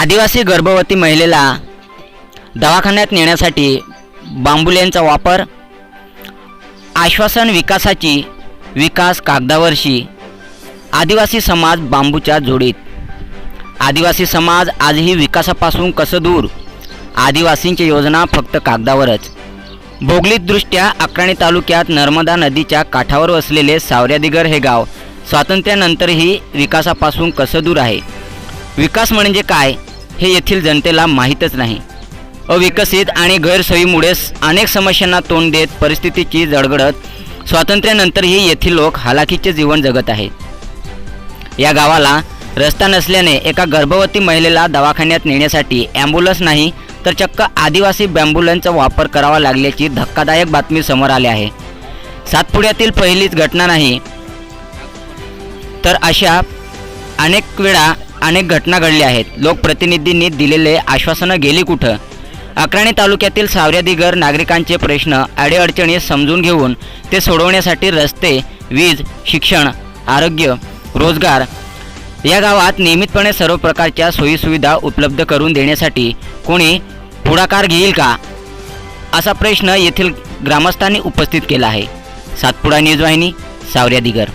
आदिवासी गर्भवती महिलेला दवाखान्यात नेण्यासाठी बांबुलेनचा वापर आश्वासन विकासाची विकास कागदावरशी आदिवासी समाज बांबूच्या जोडीत. आदिवासी समाज आजही विकासापासून कसं दूर? आदिवासींची योजना फक्त कागदावरच. भौगोलिकदृष्ट्या अक्राणी तालुक्यात नर्मदा नदीच्या काठावर वसलेले सावऱ्यादिगर हे गाव स्वातंत्र्यानंतरही विकासापासून कसं दूर आहे? विकास म्हणजे काय? हे येथील जनतेला माहीतच नाही. अविकसित आणि गैरसोयीमुळे अनेक समस्यांना तोंड देत परिस्थितीची जळगडत स्वातंत्र्यानंतरही येथील लोक हालाकीचे जीवन जगत आहेत. या गावाला रस्ता नसल्याने एका गर्भवती महिलेला दवाखान्यात नेण्यासाठी ॲम्ब्युलन्स नाही तर चक्क आदिवासी बॅम्ब्युलन्सचा वापर करावा लागल्याची धक्कादायक बातमी समोर आली आहे. सातपुड्यातील पहिलीच घटना नाही तर अशा अनेक वेळा अनेक घटना घडल्या आहेत. लोकप्रतिनिधींनी दिलेले आश्वासनं गेली कुठं? अक्राणी तालुक्यातील सावऱ्यादिगर नागरिकांचे प्रश्न अडीअडचणी समजून घेऊन ते सोडवण्यासाठी रस्ते वीज शिक्षण आरोग्य रोजगार या गावात नियमितपणे सर्व प्रकारच्या सोयीसुविधा उपलब्ध करून देण्यासाठी कोणी पुढाकार घेईल का? असा प्रश्न येथील ग्रामस्थांनी उपस्थित केला आहे. सातपुडा न्यूज वाहिनी सावऱ्यादिगर